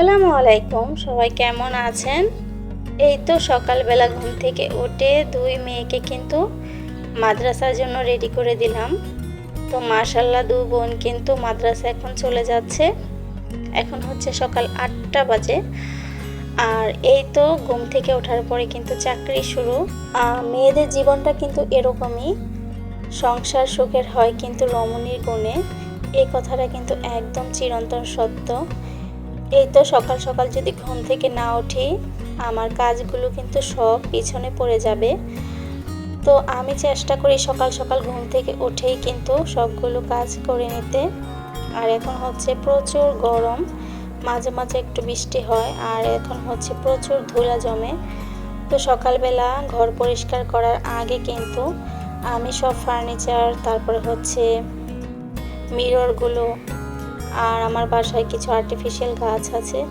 আসসালামু আলাইকুম, সবাই কেমন আছেন? এই তো সকালবেলা ঘুম থেকে উঠে দুই মেয়েকে কিন্তু মাদ্রাসার জন্য রেডি করে দিলাম। তো মাশাল্লাহ দু বোন কিন্তু মাদ্রাসা এখন চলে যাচ্ছে। এখন হচ্ছে সকাল আটটা বাজে। আর এই তো ঘুম থেকে ওঠার পরে কিন্তু চাকরি শুরু। মেয়েদের জীবনটা কিন্তু এরকমই। সংসার সুখের হয় কিন্তু রমণীর গুণে। এই কথাটা কিন্তু একদম চিরন্তন সত্য। এই তো সকাল সকাল যদি ঘুম থেকে না উঠি, আমার কাজগুলো কিন্তু সব পিছনে পড়ে যাবে। তো আমি চেষ্টা করি সকাল সকাল ঘুম থেকে উঠেই কিন্তু সবগুলো কাজ করে নিতে। আর এখন হচ্ছে প্রচুর গরম, মাঝে মাঝে একটু বৃষ্টি হয়, আর এখন হচ্ছে প্রচুর ধুলা জমে। তো সকালবেলা ঘর পরিষ্কার করার আগে কিন্তু আমি সব ফার্নিচার তারপরে হচ্ছে মিররগুলো আর আমার বাসায় কিছু আর্টিফিশিয়াল গাছ আছে।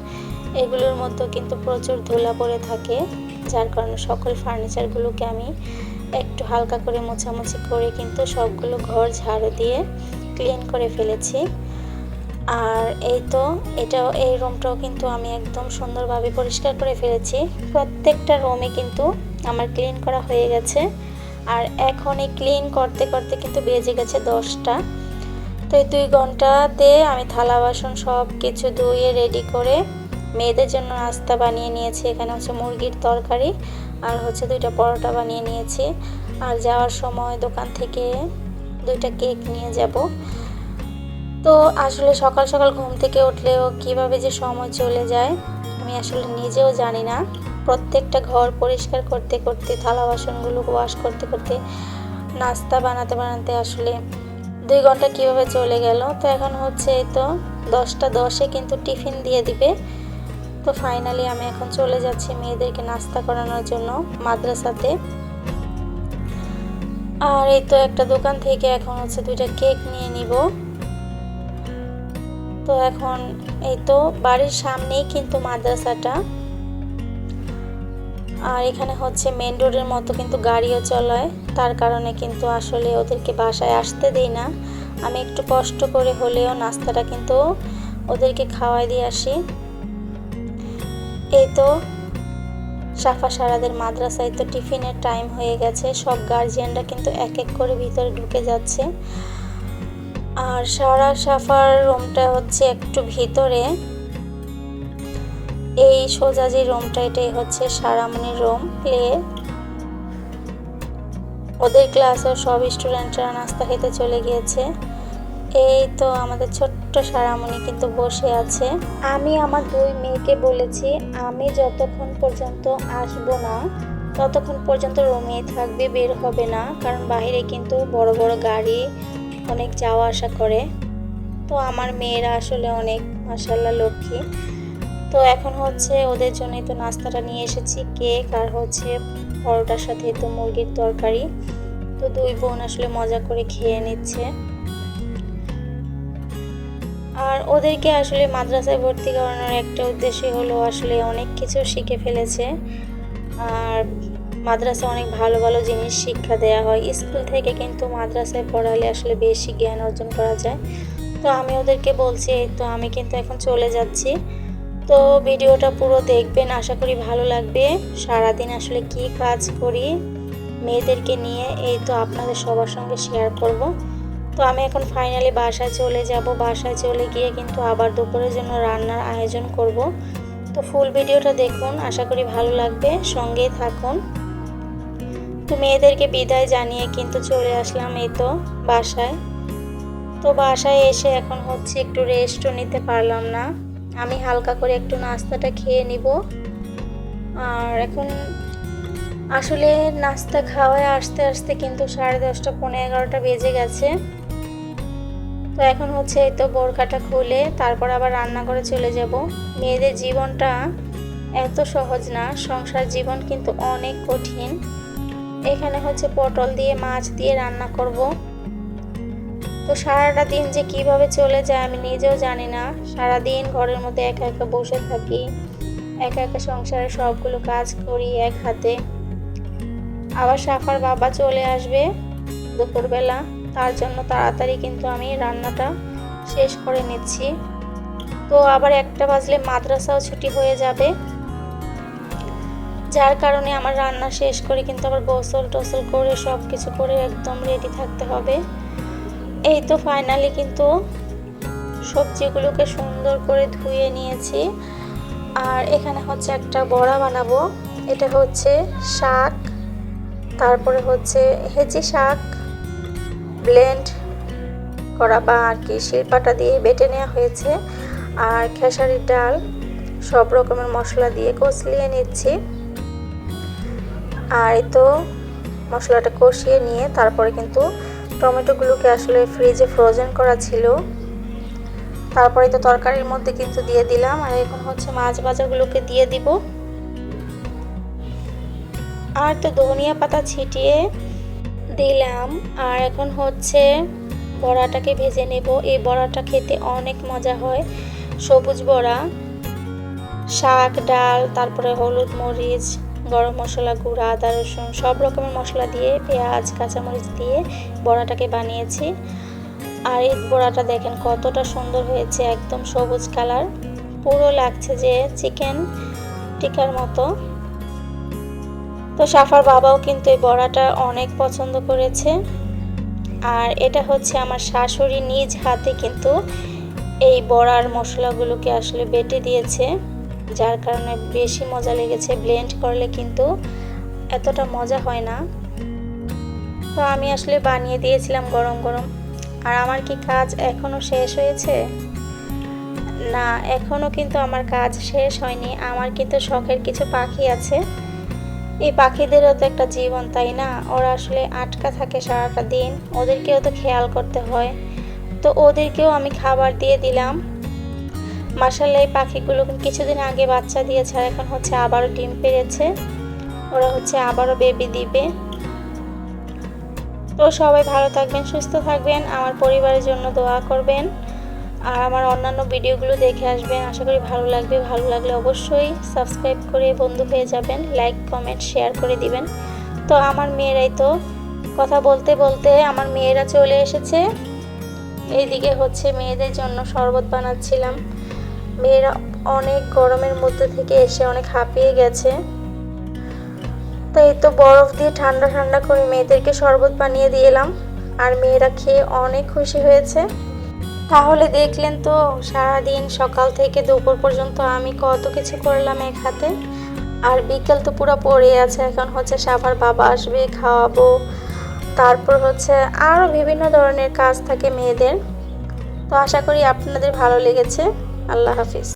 এগুলোর মধ্যেও কিন্তু প্রচুর ধুলা পড়ে থাকে, যার কারণে সকল ফার্নিচারগুলোকে আমি একটু হালকা করে মোছামুছি করে কিন্তু সবগুলো ঘর ঝাড়ু দিয়ে ক্লিন করে ফেলেছি। আর এই তো, এটাও, এই রুমটাও কিন্তু আমি একদম সুন্দরভাবে পরিষ্কার করে ফেলেছি। প্রত্যেকটা রুমে কিন্তু আমার ক্লিন করা হয়ে গেছে। আর এখন এই ক্লিন করতে করতে কিন্তু বেজে গেছে দশটা। তো এই দুই ঘন্টাতে আমি থালা, বাসন সব কিছু ধুয়ে রেডি করে মেয়েদের জন্য নাস্তা বানিয়ে নিয়েছি। এখানে হচ্ছে মুরগির তরকারি আর হচ্ছে দুইটা পরোটা বানিয়ে নিয়েছি। আর যাওয়ার সময় দোকান থেকে দুইটা কেক নিয়ে যাব। তো আসলে সকাল সকাল ঘুম থেকে উঠলেও কীভাবে যে সময় চলে যায়, আমি আসলে নিজেও জানি না। প্রত্যেকটা ঘর পরিষ্কার করতে করতে, থালা, বাসনগুলো ওয়াশ করতে করতে নাস্তা বানাতে বানাতে আসলে দুই ঘণ্টা কীভাবে চলে গেল? তো এখন হচ্ছে তো দশটা দশে কিন্তু টিফিন দিয়ে দিবে। তো ফাইনালি আমি এখন চলে যাচ্ছি মেয়েদেরকে নাস্তা করানোর জন্য মাদ্রাসাতে। আর এই তো একটা দোকান থেকে এখন হচ্ছে দুইটা কেক নিয়ে নিব। তো এখন এই তো বাড়ির সামনেই কিন্তু মাদ্রাসাটা। আর এখানে হচ্ছে মেন রোডের মতো কিন্তু গাড়িও চলায়। তার কারণে কিন্তু আসলে ওদেরকে বাসায় আসতে দেই না। আমি একটু কষ্ট করে হলেও নাস্তাটা কিন্তু ওদেরকে খাওয়াই দিয়ে আসি। এই তো সাফা সারাদের মাদ্রাসায় তো টিফিনের টাইম হয়ে গেছে। সব গার্জিয়ানরা কিন্তু এক এক করে ভিতরে ঢুকে যাচ্ছে। আর সারা সাফার রুমটা হচ্ছে একটু ভিতরে। এই সোজা যে রুমটা, এটাই হচ্ছে সারামণির রুম প্লে ওদের ক্লাসেও সব স্টুডেন্টরা নাস্তা খেতে চলে গিয়েছে। এই তো আমাদের ছোট্ট সারামণি কিন্তু বসে আছে। আমি আমার দুই মেয়েকে বলেছি, আমি যতক্ষণ পর্যন্ত আসব না, ততক্ষণ পর্যন্ত রুমেই থাকবে, বের হবে না, কারণ বাইরে কিন্তু বড় বড় গাড়ি, অনেক যাওয়া আসা করে। তো আমার মেয়েরা আসলে অনেক মাসাল্লাহ লক্ষ্মী। তো এখন হচ্ছে ওদের জন্যই তো নাস্তাটা নিয়ে এসেছি, কেক আর হচ্ছে পরোটার সাথে তো মুরগির তরকারি। তো দুই বোন আসলে মজা করে খেয়ে নিচ্ছে। আর ওদেরকে আসলে মাদ্রাসায় ভর্তি করানোর একটা উদ্দেশ্য হলো আসলে অনেক কিছু শিখে ফেলেছে। আর মাদ্রাসা অনেক ভালো ভালো জিনিস শিক্ষা দেওয়া হয়। স্কুল থেকে কিন্তু মাদ্রাসায় পড়ালে আসলে বেশি জ্ঞান অর্জন করা যায়। তো আমি ওদেরকে বলছি তো আমি কিন্তু এখন চলে যাচ্ছি। তো ভিডিওটা পুরো দেখবেন। আশা করি ভালো লাগবে। সারাদিন আসলে কি কাজ করি মেয়েদেরকে নিয়ে, এই তো আপনাদের সবার সঙ্গে শেয়ার করব। তো আমি এখন ফাইনালি বাসায় চলে যাব। বাসায় চলে গিয়ে কিন্তু আবার দুপুরের জন্য রান্নার আয়োজন করব। তো ফুল ভিডিওটা দেখুন। আশা করি ভালো লাগবে। সঙ্গেই থাকুন। তো মেয়েদেরকে বিদায় জানিয়ে কিন্তু চলে আসলাম এই তো বাসায়। তো বাসায় এসে এখন হচ্ছে একটু রেস্টও নিতে পারলাম না। আমি হালকা করে একটু নাস্তাটা খেয়ে নিব। আর এখন আসলে নাস্তা খাওয়ায় আসতে আসতে কিন্তু সাড়ে দশটা পনেরো এগারোটা বেজে গেছে। তো এখন হচ্ছে এই তো বোরখাটা খুলে তারপর আবার রান্না করে চলে যাব। মেয়েদের জীবনটা এত সহজ না, সংসার জীবন কিন্তু অনেক কঠিন। এখানে হচ্ছে পটল দিয়ে, মাছ দিয়ে রান্না করব। তো সারাটা দিন যে কীভাবে চলে যায় আমি নিজেও জানি না। সারা দিন ঘরের মধ্যে একা একা বসে থাকি, একা একা সংসারে সবগুলো কাজ করি এক হাতে। আবার সাফার বাবা চলে আসবে দুপুরবেলা, তার জন্য তাড়াতাড়ি কিন্তু আমি রান্নাটা শেষ করে নিচ্ছি। তো আবার একটা বাজলে মাদ্রাসাও ছুটি হয়ে যাবে। যার কারণে আমার রান্না শেষ করে কিন্তু আবার গোসল টোসল করে সব কিছু করে একদম রেডি থাকতে হবে। এই তো ফাইনালি কিন্তু সবজিগুলোকে সুন্দর করে ধুয়ে নিয়েছি। আর এখানে হচ্ছে একটা বড়া বানাবো। এটা হচ্ছে শাক, তারপরে হচ্ছে হেঁচি শাক ব্লেন্ড করা বা আর কি শিলপাটা দিয়ে বেটে নেওয়া হয়েছে। আর খেসারির ডাল, সব রকমের মশলা দিয়ে কষলিয়ে নিচ্ছি। আর তো মশলাটা কষিয়ে নিয়ে তারপরে কিন্তু টমেটোগুলোকে আসলে ফ্রিজে ফ্রোজেন করা ছিল। তারপরে তো তরকারির মধ্যে কিন্তু দিয়ে দিলাম, আর এখন হচ্ছে মাছ ভাজাগুলোকে দিয়ে দিব। আর তো ধনিয়া পাতা ছিটিয়ে দিলাম, আর এখন হচ্ছে বড়াটাকে ভেজে নেব। এই বড়াটা খেতে অনেক মজা হয়, সবুজ বড়া, শাক, ডাল, তারপরে হলুদ মরিচ। গরম মশলা, গুঁড়া, আদা, রসুন সব রকমের মশলা দিয়ে, পেঁয়াজ, কাঁচামরিচ দিয়ে বড়াটাকে বানিয়েছি। আর এই বড়াটা দেখেন কতটা সুন্দর হয়েছে, একদম সবুজ কালার। পুরো লাগছে যে চিকেন টিকার মতো। তো সাফার বাবাও কিন্তু এই বড়াটা অনেক পছন্দ করেছে। আর এটা হচ্ছে আমার শাশুড়ি নিজ হাতে কিন্তু এই বড়ার মশলাগুলোকে আসলে বেটে দিয়েছে। যার কারণে বেশি মজা লেগেছে ব্লেন্ড করলে কিন্তু এতটা মজা হয় না। তো আমি আসলে বানিয়ে দিয়েছিলাম গরম গরম। আর আমার কি কাজ এখনও শেষ হয়েছে? না এখনও কিন্তু আমার কাজ শেষ হয়নি। আমার কিন্তু শখের কিছু পাখি আছে। এই পাখিদেরও তো একটা জীবন, তাই না? ওরা আসলে আটকা থাকে সারাটা দিন। ওদেরকেও তো খেয়াল করতে হয়। তো ওদেরকেও আমি খাবার দিয়ে দিলাম। মাসাল্লাহ এই পাখিগুলো কিছুদিন আগে বাচ্চা দিয়েছে, আর এখন হচ্ছে আবারও ডিম পেরেছে ওরা হচ্ছে আবারও বেবি দিবে। তো সবাই ভালো থাকবেন, সুস্থ থাকবেন, আমার পরিবারের জন্য দোয়া করবেন। আর আমার অন্যান্য ভিডিওগুলো দেখে আসবেন, আশা করি ভালো লাগবে। ভালো লাগলে অবশ্যই সাবস্ক্রাইব করে বন্ধু হয়ে যাবেন লাইক কমেন্ট শেয়ার করে দিবেন। তো আমার মেয়েরাই তো কথা বলতে বলতে আমার মেয়েরা চলে এসেছে। এইদিকে হচ্ছে মেয়েদের জন্য শরবত বানাচ্ছিলাম। মেয়েরা অনেক গরমের মধ্যে থেকে এসে অনেক হাঁপিয়ে গেছে। তো এই তো বরফ দিয়ে ঠান্ডা ঠান্ডা করে মেয়েদেরকে শরবত বানিয়ে দিয়ে এলাম। আর মেয়েরা খেয়ে অনেক খুশি হয়েছে। তাহলে দেখলেন তো, সারাদিন সকাল থেকে দুপুর পর্যন্ত আমি কত কিছু করলাম এক হাতে। আর বিকেল তো পুরো পড়ে আছে, এখন হচ্ছে সাবার বাবা আসবে, খাওয়াবো। তারপর হচ্ছে আরও বিভিন্ন ধরনের কাজ থাকে মেয়েদের। তো আশা করি আপনাদের ভালো লেগেছে। আল্লাহ হাফিজ